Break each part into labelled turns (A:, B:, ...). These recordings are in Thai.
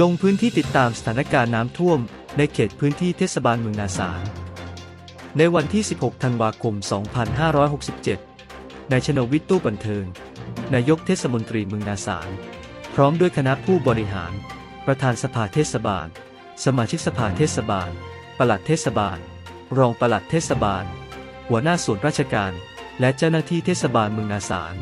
A: ลงพื้นที่ติดตามสถานการณ์น้ำท่วม ในเขตพื้นที่เทศบาลเมืองนาสาร ในวันที่ 16 ธันวาคม 2567 นายชนวิทย์ตู้บันเทิง นายกเทศมนตรีเมืองนาสาร พร้อมด้วยคณะผู้บริหาร ประธานสภาเทศบาล สมาชิกสภาเทศบาล ปลัดเทศบาล รองปลัดเทศบาล หัวหน้าส่วนราชการ และเจ้าหน้าที่เทศบาลเมืองนาสาร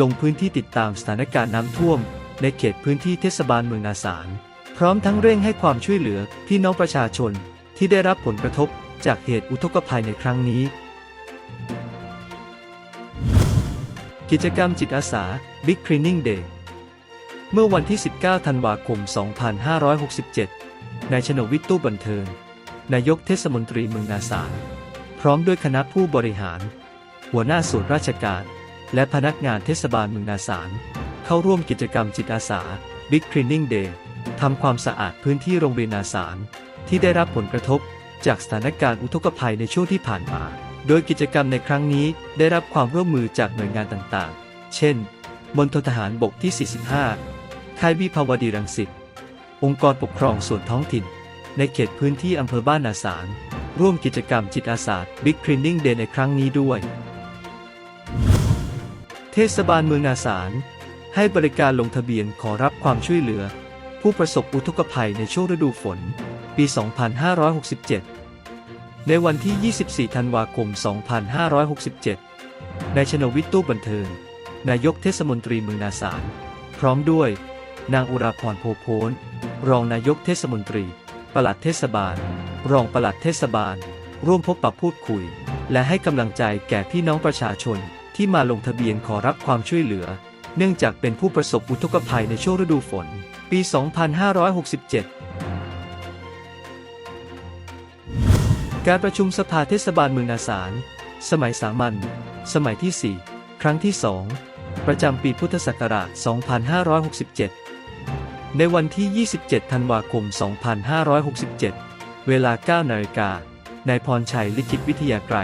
A: ลงพื้นที่ติดตามสถานการณ์น้ำท่วม ในเขตพื้นที่เทศบาลเมืองนาสาร พร้อมทั้งเร่งให้ความช่วยเหลือพี่น้องประชาชนที่ได้รับผลกระทบจากเหตุอุทกภัยในครั้งนี้ กิจกรรมจิตอาสา Big Cleaning Day เมื่อวันที่ 19 ธันวาคม 2567 นายชนวิทย์ตู้บันเทิง นายกเทศมนตรีเมืองนาสาร พร้อมด้วยคณะผู้บริหาร หัวหน้าส่วนราชการ และพนักงานเทศบาลเมืองนาสาร เข้าร่วมกิจกรรมจิตอาสา Big Cleaning Day ทำความสะอาดพื้นที่โรงเรียนนาสารที่ได้รับผลกระทบ จากสถานการณ์อุทกภัยในช่วงที่ผ่านมา โดยกิจกรรมในครั้งนี้ได้รับความร่วมมือจากหน่วยงานต่างๆ เช่นมณฑลทหารบกที่ 45 ค่ายวิภาวดีรังสิต องค์กรปกครองส่วนท้องถิ่น ในเขตพื้นที่อำเภอบ้านนาสาร ร่วมกิจกรรมจิตอาสา Big Cleaning Day ในครั้งนี้ด้วย เทศบาลเมืองนาสาร ให้บริการลงทะเบียนขอรับความช่วยเหลือ ผู้ประสบอุทกภัยในช่วงฤดูฝน ปี 2567 ในวันที่ 24 ธันวาคม 2567 นายชนวิทย์ตู้บันเทิง นายกเทศมนตรีเมืองนาสาร พร้อมด้วย นางอุราพรโพโพนรองนายกเทศมนตรี ปลัดเทศบาล รองปลัดเทศบาล ร่วมพบปะพูดคุย และให้กำลังใจแก่พี่น้องประชาชนที่มาลงทะเบียนขอรับความช่วยเหลือ เนื่องจากเป็นผู้ประสบอุทกภัยในช่วงฤดูฝน ปี 2567 การประชุมสภาเทศบาลเมืองนาสาร สมัยสามัญ สมัยที่ 4 ครั้งที่ 2 ประจำปีพุทธศักราช 2567 ในวันที่ 27 ธันวาคม 2567 เวลา 9 นาฬิกา นายพรชัยลิขิตวิทยาไกร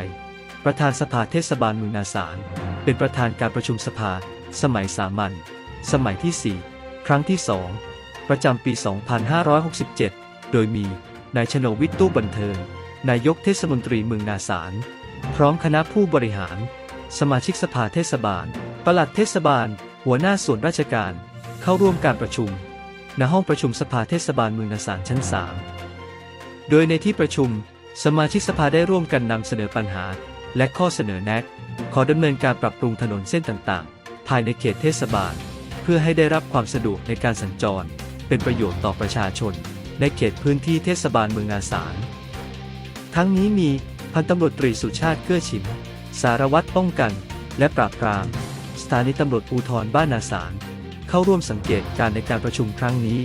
A: ประธานสภาเทศบาลเมืองนาสาร เป็นประธานการประชุมสภา สมัยสามัญ สมัยที่ 4 ครั้งที่ 2 ประจำปี 2567 โดยมี นายชโนวิทย์ตู้บันเทิง นายกเทศมนตรีเมืองนาสาร พร้อมคณะผู้บริหาร สมาชิกสภาเทศบาล ปลัดเทศบาล หัวหน้าส่วนราชการ เข้าร่วมการประชุม ณ ห้องประชุมสภาเทศบาลเมืองนาสารชั้น 3 โดยในที่ประชุม สมาชิกสภาได้ร่วมกันนำเสนอปัญหา และข้อเสนอแนะ ขอดำเนินการปรับปรุงถนนเส้นต่างๆ ภายในเขตเทศบาล เพื่อให้ได้รับความสะดวกในการสัญจร เป็นประโยชน์ต่อประชาชน ในเขตพื้นที่เทศบาลเมืองนาสารทั้งนี้มีพันตำรวจตรีสุชาติเกื้อฉิม สารวัตรป้องกัน และปราบปราม สถานีตำรวจภูธรบ้านนาสารเข้าร่วมสังเกตการในการประชุมครั้งนี้